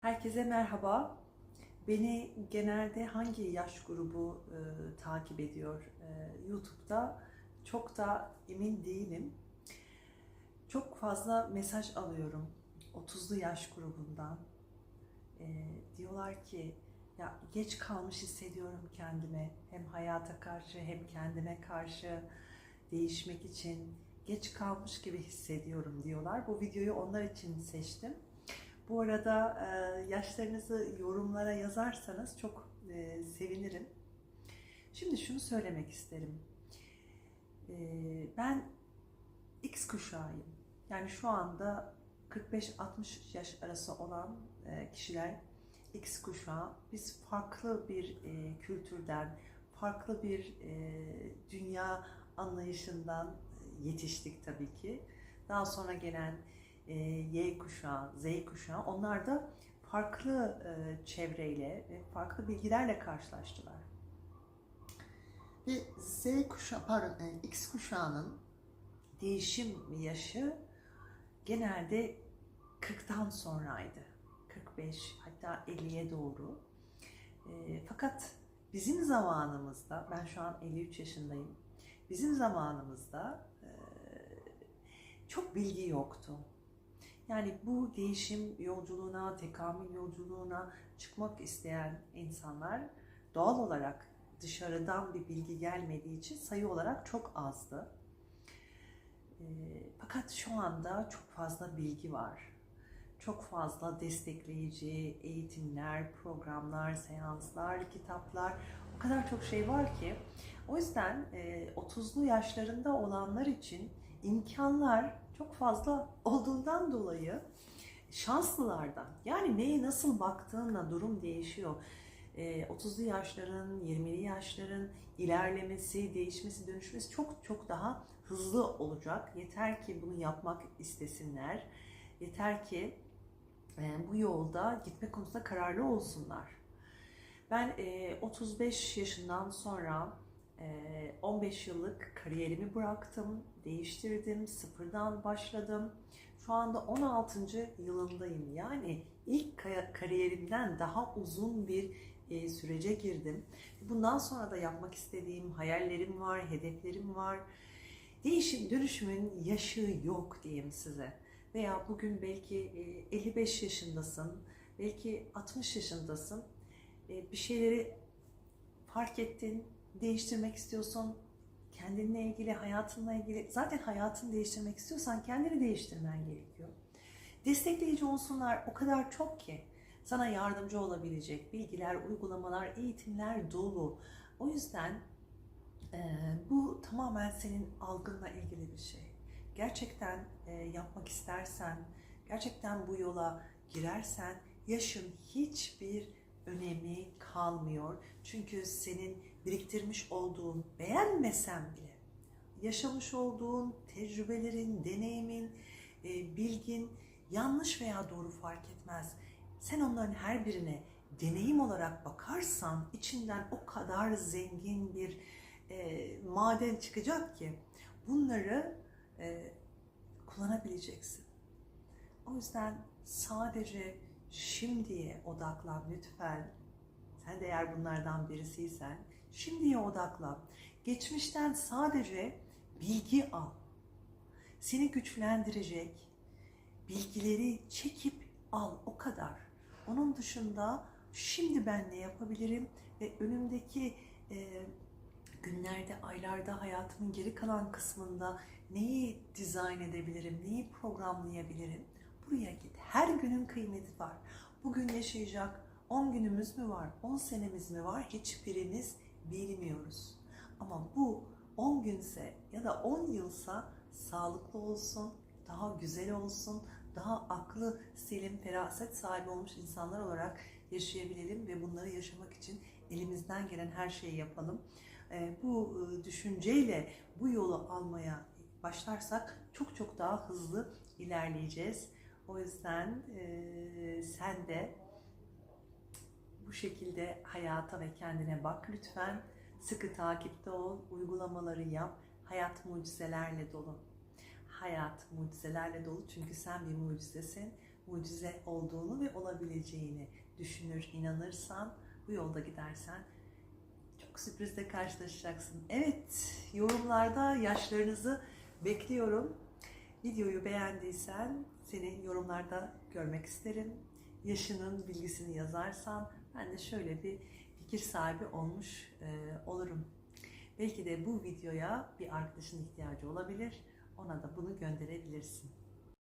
Herkese merhaba. Beni genelde hangi yaş grubu e, takip ediyor e, YouTube'da çok da emin değilim. Çok fazla mesaj alıyorum 30'lu yaş grubundan. E, diyorlar ki ya geç kalmış hissediyorum kendime hem hayata karşı hem kendime karşı değişmek için geç kalmış gibi hissediyorum diyorlar. Bu videoyu onlar için seçtim. Bu arada e, yaşlarınızı yorumlara yazarsanız çok e, sevinirim. Şimdi şunu söylemek isterim. E, ben X kuşağıyım. Yani şu anda 45-60 yaş arası olan kişiler X kuşağı. Biz farklı bir kültürden, farklı bir dünya anlayışından yetiştik tabii ki. Daha sonra gelen e, Y kuşağı, Z kuşağı onlar da farklı e, çevreyle ve farklı bilgilerle karşılaştılar. Ve Z kuşağı, pardon e, X kuşağının Değişim yaşı genelde 40'tan sonraydı. 45 hatta 50'ye doğru. E, fakat bizim zamanımızda, ben şu an 53 yaşındayım. Bizim zamanımızda e, çok bilgi yoktu. Yani bu değişim yolculuğuna, tekamül yolculuğuna çıkmak isteyen insanlar doğal olarak dışarıdan bir bilgi gelmediği için sayı olarak çok azdı. E, fakat şu anda çok fazla bilgi var. Çok fazla destekleyici eğitimler, programlar, seanslar, kitaplar, o kadar çok şey var ki. O yüzden e, 30'lu yaşlarında olanlar için imkanlar çok fazla olduğundan dolayı şanslılardan. Yani neye nasıl baktığınla durum değişiyor. E, 30'lu yaşların, 20'li yaşların ilerlemesi, değişmesi, dönüşmesi çok çok daha hızlı olacak. Yeter ki bunu yapmak istesinler. Yeter ki e, bu yolda gitme konusunda kararlı olsunlar. Ben e, 35 yaşından sonra e, 15 yıllık kariyerimi bıraktım, değiştirdim, sıfırdan başladım. Şu anda 16. yılındayım. Yani ilk kariyerimden daha uzun bir e, sürece girdim. Bundan sonra da yapmak istediğim hayallerim var, hedeflerim var. Değişim, dönüşümün yaşı yok diyeyim size. Veya bugün belki e, 55 yaşındasın, belki 60 yaşındasın. E, bir şeyleri fark ettin, değiştirmek istiyorsun. Kendinle ilgili, hayatınla ilgili. Zaten hayatını değiştirmek istiyorsan kendini değiştirmen gerekiyor. Destekleyici unsurlar o kadar çok ki sana yardımcı olabilecek bilgiler, uygulamalar, eğitimler dolu. O yüzden e, bu tamamen senin algınla ilgili bir şey. Gerçekten e, yapmak istersen, gerçekten bu yola girersen yaşın hiçbir önemi kalmıyor. Çünkü senin biriktirmiş olduğun, beğenmesen bile yaşamış olduğun tecrübelerin, deneyimin, e, bilgin yanlış veya doğru fark etmez. Sen onların her birine deneyim olarak bakarsan içinden o kadar zengin bir e, maden çıkacak ki bunları e, kullanabileceksin. O yüzden sadece şimdiye odaklan lütfen. Sen de eğer bunlardan birisiysen şimdiye odaklan. Geçmişten sadece bilgi al. Seni güçlendirecek bilgileri çekip al o kadar. Onun dışında şimdi ben ne yapabilirim ve önümdeki e, günlerde, aylarda, hayatımın geri kalan kısmında neyi dizayn edebilirim, neyi programlayabilirim? Buraya git. Her günün kıymeti var. Bugün yaşayacak 10 günümüz mü var, 10 senemiz mi var? Hiçbirimiz bilmiyoruz. Ama bu 10 günse ya da 10 yılsa sağlıklı olsun, daha güzel olsun, daha aklı selim, feraset sahibi olmuş insanlar olarak yaşayabilelim ve bunları yaşamak için elimizden gelen her şeyi yapalım. Ee, Bu e, düşünceyle bu yolu almaya başlarsak çok çok daha hızlı ilerleyeceğiz. O yüzden e, sen de bu şekilde hayata ve kendine bak lütfen. Sıkı takipte ol, uygulamaları yap. Hayat mucizelerle dolu. Hayat mucizelerle dolu çünkü sen bir mucizesin. mucize olduğunu ve olabileceğini düşünür, inanırsan, bu yolda gidersen çok sürprizle karşılaşacaksın. Evet, yorumlarda yaşlarınızı bekliyorum. Videoyu beğendiysen seni yorumlarda görmek isterim. Yaşının bilgisini yazarsan ben de şöyle bir fikir sahibi olmuş e, olurum. Belki de bu videoya bir arkadaşın ihtiyacı olabilir. Ona da bunu gönderebilirsin.